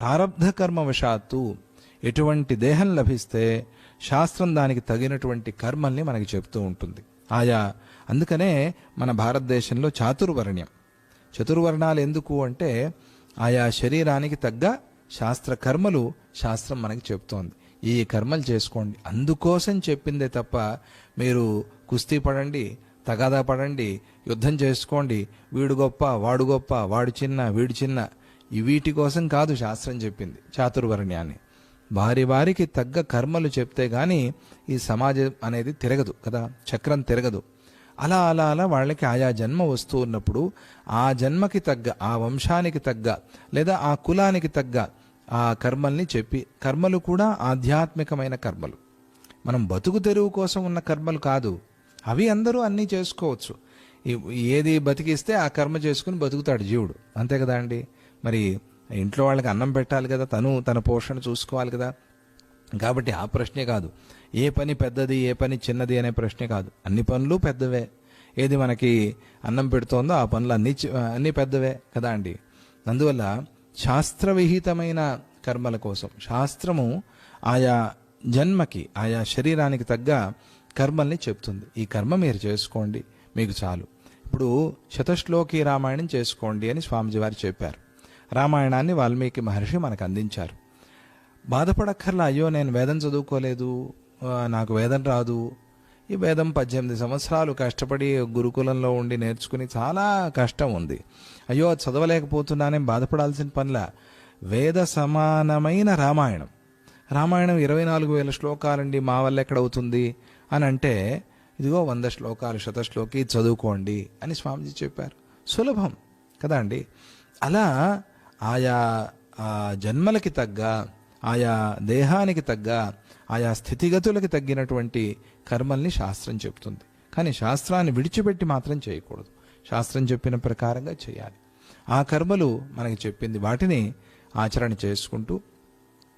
ప్రారబ్ధ కర్మవశాత్తు ఎటువంటి దేహం లభిస్తే శాస్త్రం దానికి తగినటువంటి కర్మల్ని మనకి చెప్తూ ఉంటుంది. ఆయా అందుకనే మన భారతదేశంలో చాతుర్వర్ణ్యం. చతుర్వర్ణాలు ఎందుకు అంటే ఆయా శరీరానికి తగ్గ శాస్త్ర కర్మలు శాస్త్రం మనకి చెప్తోంది. ఈ కర్మలు చేసుకోండి. అందుకోసం చెప్పిందే తప్ప మీరు కుస్తీ పడండి తగాదా పడండి యుద్ధం చేసుకోండి. వీడు గొప్ప వాడు గొప్ప వాడు చిన్న వీడు చిన్న వీటి కోసం కాదు శాస్త్రం చెప్పింది చాతుర్వర్ణ్యాన్ని. వారి వారికి తగ్గ కర్మలు చెప్తే గాని ఈ సమాజం అనేది తిరగదు కదా చక్రం తిరగదు. అలా అలా అలా వాళ్ళకి ఆయా జన్మ వస్తూ ఉన్నప్పుడు ఆ జన్మకి తగ్గ ఆ వంశానికి తగ్గ లేదా ఆ కులానికి తగ్గ ఆ కర్మల్ని చెప్పి కర్మలు కూడా ఆధ్యాత్మికమైన కర్మలు. మనం బతుకు తెరువు కోసం ఉన్న కర్మలు కాదు అవి అందరూ అన్నీ చేసుకోవచ్చు. ఏది బతికిస్తే ఆ కర్మ చేసుకుని బతుకుతాడు జీవుడు. అంతే కదా అండి? మరి ఇంట్లో వాళ్ళకి అన్నం పెట్టాలి కదా తను తన పోషణ చూసుకోవాలి కదా. కాబట్టి ఆ ప్రశ్నే కాదు. ఏ పని పెద్దది ఏ పని చిన్నది అనే ప్రశ్నే కాదు. అన్ని పనులు పెద్దవే. ఏది మనకి అన్నం పెడుతోందో ఆ పనులు అన్ని చి- అన్ని పెద్దవే కదా అండి. అందువల్ల శాస్త్రవిహితమైన కర్మల కోసం శాస్త్రము ఆయా జన్మకి ఆయా శరీరానికి తగ్గ కర్మల్ని చెప్తుంది. ఈ కర్మ మీరు చేసుకోండి మీకు చాలు. ఇప్పుడు శతశ్లోకి రామాయణం చేసుకోండి అని స్వామిజీ వారు చెప్పారు. రామాయణాన్ని వాల్మీకి మహర్షి మనకు అందించారు. బాధపడక్కర్లా అయ్యో నేను వేదం చదువుకోలేదు నాకు వేదం రాదు. ఈ వేదం పద్దెనిమిది సంవత్సరాలు కష్టపడి గురుకులంలో ఉండి నేర్చుకుని చాలా కష్టం ఉంది. అయ్యో చదవలేకపోతున్నానే బాధపడాల్సిన పనిలా. వేద సమానమైన రామాయణం. రామాయణం ఇరవై నాలుగు వేల శ్లోకాలండి మా వల్ల ఎక్కడవుతుంది? అని అంటే ఇదిగో వంద శ్లోకాలు శతశ్లోకి చదువుకోండి అని స్వామిజీ చెప్పారు. సులభం కదా అండి? అలా ఆయా ఆ జన్మలకి తగ్గ ఆయా దేహానికి తగ్గ ఆయా స్థితిగతులకి తగ్గినటువంటి కర్మల్ని శాస్త్రం చెప్తుంది. కానీ శాస్త్రాన్ని విడిచిపెట్టి మాత్రం చేయకూడదు. శాస్త్రం చెప్పిన ప్రకారంగా చేయాలి. ఆ కర్మలు మనకి చెప్పింది వాటిని ఆచరణ చేసుకుంటూ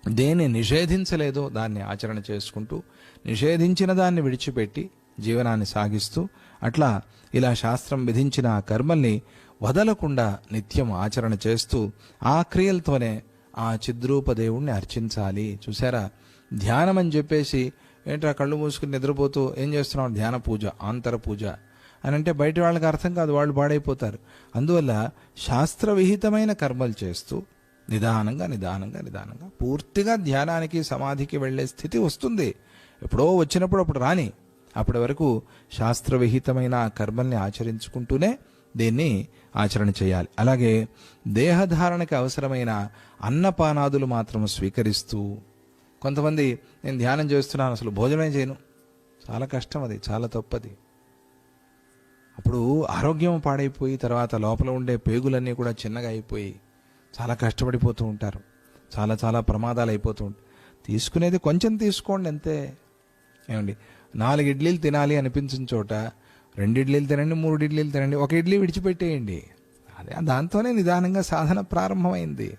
దేన్ని నిషేధించలేదో దాన్ని ఆచరణ చేసుకుంటూ నిషేధించిన దాన్ని విడిచిపెట్టి జీవనాన్ని సాగిస్తూ అట్లా ఇలా శాస్త్రం విధించిన ఆ కర్మల్ని వదలకుండా నిత్యం ఆచరణ చేస్తూ ఆ క్రియలతోనే ఆ చిద్రూపదేవుణ్ణి అర్చించాలి. చూసారా ధ్యానం అని చెప్పేసి ఏంట్రా కళ్ళు మూసుకుని నిద్రపోతూ ఏం చేస్తున్నాం ధ్యాన పూజ ఆంతర పూజ అని అంటే బయట వాళ్ళకి అర్థం కాదు వాళ్ళు పాడైపోతారు. అందువల్ల శాస్త్రవిహితమైన కర్మలు చేస్తూ నిదానంగా నిదానంగా నిదానంగా పూర్తిగా ధ్యానానికి సమాధికి వెళ్ళే స్థితి వస్తుంది. ఎప్పుడో వచ్చినప్పుడు అప్పుడు రాని అప్పటి వరకు శాస్త్రవిహితమైన కర్మల్ని ఆచరించుకుంటూనే దీన్ని ఆచరణ చేయాలి. అలాగే దేహధారణకి అవసరమైన అన్నపానాదులు మాత్రం స్వీకరిస్తూ కొంతమంది నేను ధ్యానం చేస్తున్నాను అసలు భోజనం చేయను. చాలా కష్టం అది చాలా తప్పది. అప్పుడు ఆరోగ్యం పాడైపోయి తర్వాత లోపల ఉండే పేగులన్నీ కూడా చిన్నగా అయిపోయి చాలా కష్టపడిపోతూ ఉంటారు. చాలా చాలా ప్రమాదాలు అయిపోతూ ఉంటాయి. తీసుకునేది కొంచెం తీసుకోండి అంతే. ఏమండి? నాలుగు ఇడ్లీలు తినాలి అనిపించిన చోట రెండు ఇడ్లీలు తినండి మూడు ఇడ్లీలు తినండి ఒక ఇడ్లీ విడిచిపెట్టేయండి. అదే దాంతోనే నిదానంగా సాధన ప్రారంభమైంది.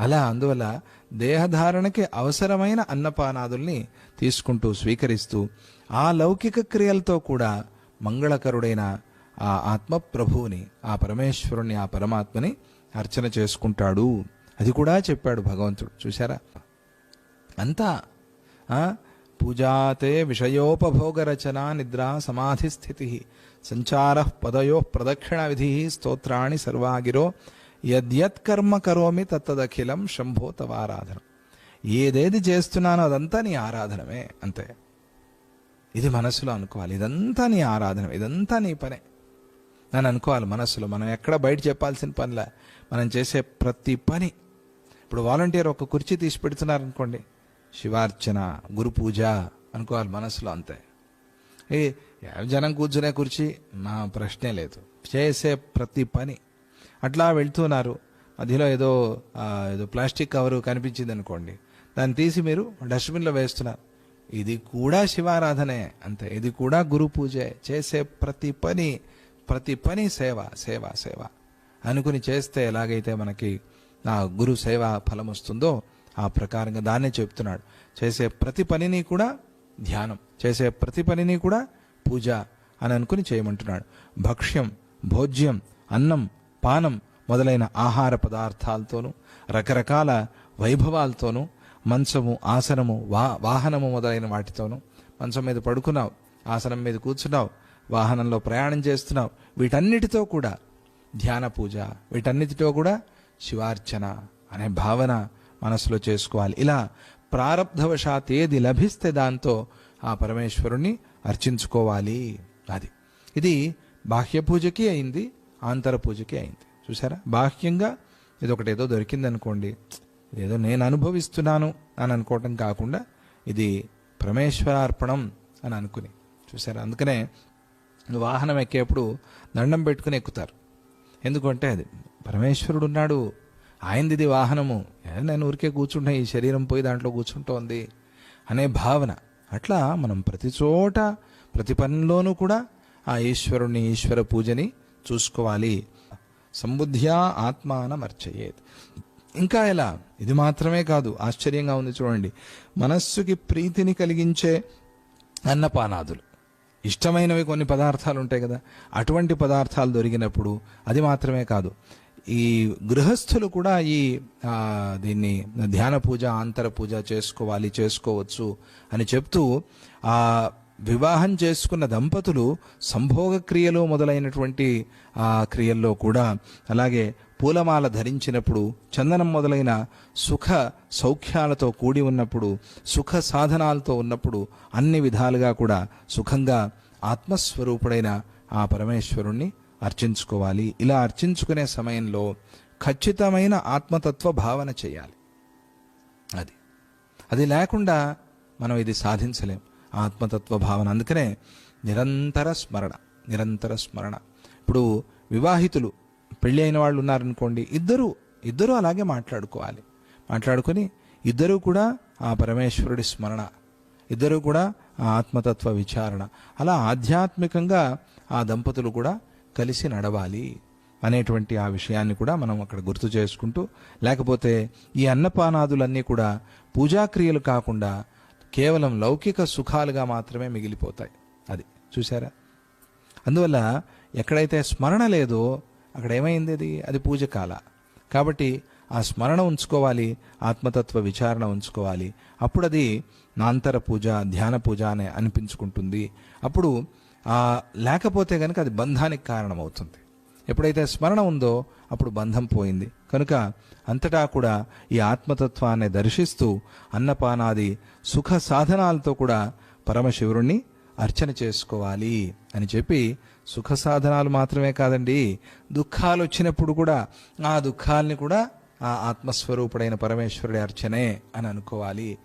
అలా అందువల్ల దేహధారణకి అవసరమైన అన్నపానాదుల్ని తీసుకుంటూ స్వీకరిస్తూ ఆ లౌకిక క్రియలతో కూడా మంగళకరుడైన ఆ ఆత్మ ప్రభువుని ఆ పరమేశ్వరుని ఆ పరమాత్మని అర్చన చేసుకుంటాడు. అది కూడా చెప్పాడు భగవంతుడు. చూసారా అంతా పూజాతే విషయోపభోగరచనా నిద్రా సమాధిస్థితి సమాధి స్థితి సంచార పదయో ప్రదక్షిణ విధి స్తోత్రాణి సర్వాగిరో యద్యత్కర్మ కరోమి తత్తదఖిలం శంభో తవారాధనం ఏదేది చేస్తున్నానో అదంతా నీ ఆరాధనమే అంతే. ఇది మనసులో అనుకోవాలి. ఇదంతా నీ ఆరాధన ఇదంతా నీ పనే. నన్ను అనుకోవాలి మనస్సులో మనం ఎక్కడ బయట చెప్పాల్సిన పనిలా. మనం చేసే ప్రతి పని. ఇప్పుడు వాలంటీర్ ఒక కుర్చీ తీసి పెడుతున్నారు అనుకోండి శివార్చన గురు పూజ అనుకోవాలి మనసులో అంతే. ఏ జనం కూర్చునే కుర్చీ? మా ప్రశ్నే లేదు. చేసే ప్రతి పని. అట్లా వెళ్తున్నారు. మధ్యలో ఏదో ఏదో ప్లాస్టిక్ కవరు కనిపించింది అనుకోండి దాన్ని తీసి మీరు డస్ట్బిన్లో వేస్తున్నారు. ఇది కూడా శివారాధనే అంతే. ఇది కూడా గురు పూజే. చేసే ప్రతి పని ప్రతి పని సేవ సేవ సేవ. అనుకుని చేస్తే ఎలాగైతే మనకి ఆ గురు సేవ ఫలం వస్తుందో ఆ ప్రకారంగా దాన్నే చెప్తున్నాడు. చేసే ప్రతి పనిని కూడా ధ్యానం చేసే ప్రతి పనిని కూడా పూజ అని అనుకుని చేయమంటున్నాడు. భక్ష్యం భోజ్యం అన్నం పానం మొదలైన ఆహార పదార్థాలతోనూ రకరకాల వైభవాలతోనూ మంచము ఆసనము వా వాహనము మొదలైన వాటితోనూ మంచం మీద పడుకున్నావు ఆసనం మీద కూర్చున్నావు వాహనంలో ప్రయాణం చేస్తున్నావు వీటన్నిటితో కూడా ధ్యాన పూజ వీటన్నిటితో కూడా శివార్చన అనే భావన మనసులో చేసుకోవాలి. ఇలా ప్రారబ్ధవశాత్ ఏది లభిస్తే దాంతో ఆ పరమేశ్వరుణ్ణి అర్చించుకోవాలి. అది. ఇది బాహ్య పూజకి అయింది ఆంతర పూజకి అయింది. చూసారా బాహ్యంగా ఇది ఒకటి ఏదో దొరికిందనుకోండి. ఏదో నేను అనుభవిస్తున్నాను అని అనుకోవటం కాకుండా ఇది పరమేశ్వరార్పణం అని అనుకుని. చూసారా అందుకనే వాహనం ఎక్కేప్పుడు దండం పెట్టుకుని ఎక్కుతారు. ఎందుకంటే అది పరమేశ్వరుడు ఉన్నాడు ఆయనది వాహనము. నేను ఊరికే కూర్చుంటా ఈ శరీరం పోయి దాంట్లో కూర్చుంటోంది అనే భావన. అట్లా మనం ప్రతి చోట ప్రతి పనిలోనూ కూడా ఆ ఈశ్వరుణ్ణి ఈశ్వర పూజని చూసుకోవాలి. సంబుద్ధ్యా ఆత్మానం అర్చయేత్ ఇంకా ఎలా? ఇది మాత్రమే కాదు ఆశ్చర్యంగా ఉంది చూడండి. మనస్సుకి ప్రీతిని కలిగించే అన్నపానాదులు. ఇష్టమైనవి కొన్ని పదార్థాలు ఉంటాయి కదా అటువంటి పదార్థాలు దొరికినప్పుడు అది మాత్రమే కాదు. ఈ గృహస్థులు కూడా ఈ దీన్ని ధ్యాన పూజ ఆంతర పూజ చేసుకోవాలి చేసుకోవచ్చు అని చెప్తూ ఆ వివాహం చేసుకున్న దంపతులు సంభోగ క్రియలు మొదలైనటువంటి ఆ క్రియల్లో కూడా అలాగే పూలమాల ధరించినప్పుడు చందనం మొదలైన సుఖ సౌఖ్యాలతో కూడి ఉన్నప్పుడు సుఖ సాధనాలతో ఉన్నప్పుడు అన్ని విధాలుగా కూడా సుఖంగా ఆత్మస్వరూపుడైన ఆ పరమేశ్వరుణ్ణి అర్చించుకోవాలి. ఇలా అర్చించుకునే సమయంలో ఖచ్చితమైన ఆత్మతత్వ భావన చేయాలి. అది. అది లేకుండా మనం ఇది సాధించలేం. ఆత్మతత్వ భావన. అందుకనే నిరంతర స్మరణ నిరంతర స్మరణ. ఇప్పుడు వివాహితులు పెళ్ళి అయిన వాళ్ళు ఉన్నారనుకోండి ఇద్దరు ఇద్దరు అలాగే మాట్లాడుకోవాలి. మాట్లాడుకొని ఇద్దరు కూడా ఆ పరమేశ్వరుడి స్మరణ ఇద్దరు కూడా ఆ ఆత్మతత్వ విచారణ. అలా ఆధ్యాత్మికంగా ఆ దంపతులు కూడా కలిసి నడవాలి అనేటువంటి ఆ విషయాన్ని కూడా మనం అక్కడ గుర్తు చేసుకుంటూ లేకపోతే ఈ అన్నపానాదులన్నీ కూడా పూజాక్రియలు కాకుండా కేవలం లౌకిక సుఖాలుగా మాత్రమే మిగిలిపోతాయి. అది చూసారా అందువల్ల ఎక్కడైతే స్మరణ లేదో అక్కడ ఏమైంది అది? అది పూజ కాల కాబట్టి ఆ స్మరణ ఉంచుకోవాలి ఆత్మతత్వ విచారణ ఉంచుకోవాలి. అప్పుడు అది నాంతర పూజ ధ్యాన పూజ అనే అనిపించుకుంటుంది. అప్పుడు లేకపోతే కనుక అది బంధానికి కారణమవుతుంది. ఎప్పుడైతే స్మరణ ఉందో అప్పుడు బంధం పోయింది. కనుక అంతటా కూడా ఈ ఆత్మతత్వాన్ని దర్శిస్తూ అన్నపానాది సుఖ సాధనాలతో కూడా పరమశివుణ్ణి అర్చన చేసుకోవాలి అని చెప్పి సుఖ సాధనాలు మాత్రమే కాదండి దుఃఖాలు వచ్చినప్పుడు కూడా ఆ దుఃఖాల్ని కూడా ఆ ఆత్మస్వరూపుడైన పరమేశ్వరుడి అర్చనే అని అనుకోవాలి.